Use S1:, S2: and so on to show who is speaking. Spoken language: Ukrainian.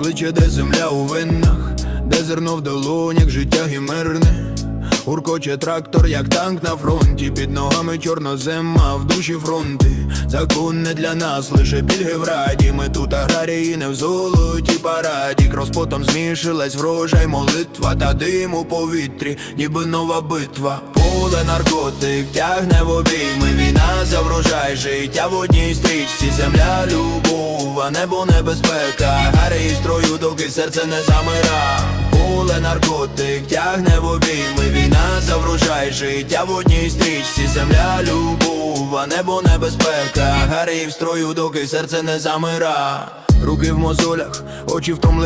S1: обличчя, де земля у виннах, де зерно в долонях, життя гімерне. Уркоче трактор, як танк на фронті, під ногами чорнозема, в душі фронти. Закон не для нас, лише пільги в раді. Ми тут аграрії, не в золоті параді. Кроспотом змішилась врожай, молитва та дим у повітрі, ніби нова битва. Поле наркотик тягне в обійми. Війна за врожай, життя в одній стрічці. Земля, любов, а небо небезпека. реєструю, доки серце не замира. Поле наркотик тягне в обійми. Війна за врожай, життя в одній стрічці. Земля, любов, а небо небезпека. Гарі в строю, доки серце не замира. Руки в мозолях, очі втомлені.